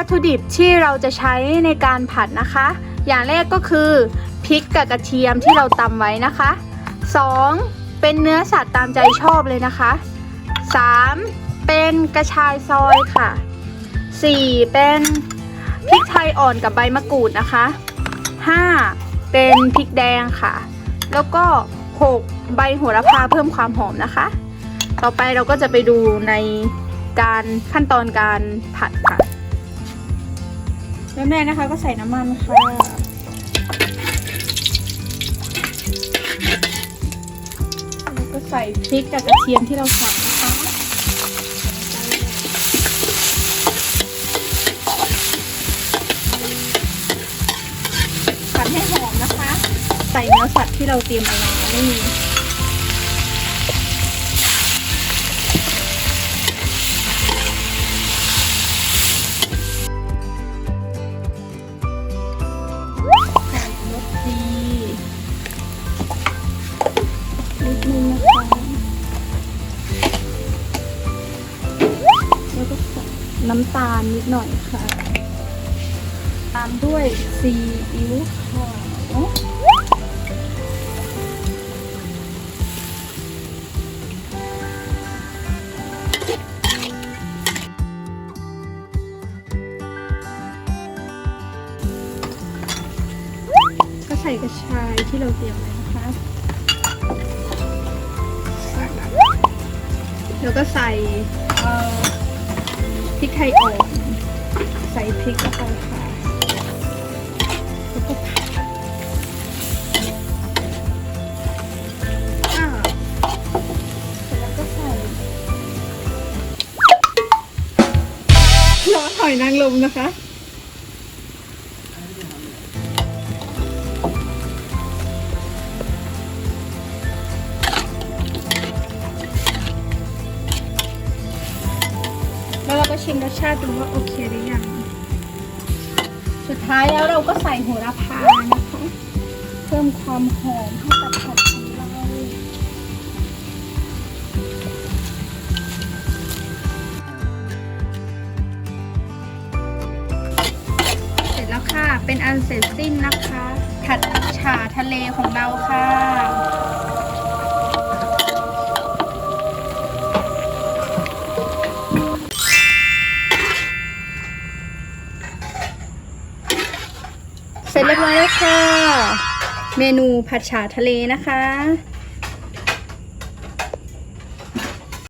ัตถุดิบที่เราจะใช้ในการผัดนะคะ อย่างแรกก็คือพริกกับกระเทียมที่เราตำไว้นะคะ 2. เป็นเนื้อสัตว์ตามใจชอบเลยนะคะ 3. เป็นกระชายซอยค่ะ 4. เป็นพริกไทยอ่อนกับใบมะกรูดนะคะ 5. เป็นพริกแดงค่ะ แล้วก็ 6. ใบโหระพาเพิ่มความหอมนะคะ ต่อไปเราก็จะไปดูในการขั้นตอนการผัดค่ะ ริ่มแรกนะคะก็ใส่น้ำมันค่ะแล้วก็ใส่พริกกับกระเทียมที่เราสับนะคะผัดให้หอมนะคะ ใส่เนื้อสัตว์ที่เราเตรียมเอาไว้ไม่มี นิดนึงนะคะแล้วก็น้ำตาลนิดหน่อยค่ะ ตามด้วยซีอิ๊วขาวก็ใส่กระชายที่เราเตรียมไว้ แล้วก็ใส่พริกไทยอ่อนใส่พริกเข้าไปค่ะแล้วก็ผัดอ่าเสร็จแล้วก็ใส่ล้อหอยนางรมนะคะ ชิมรสชาติดูว่าโอเคหรือยัง สุดท้ายแล้วเราก็ใส่โหระพานะคะ เพิ่มความหอมให้กับผัดของเรา เสร็จแล้วค่ะ เป็นอันเสร็จสิ้นนะคะ ผัดฉ่าทะเลของเราค่ะ สร็จเรียบร้อยแล้วค่ะ เมนูผัดฉ่าทะเลนะคะ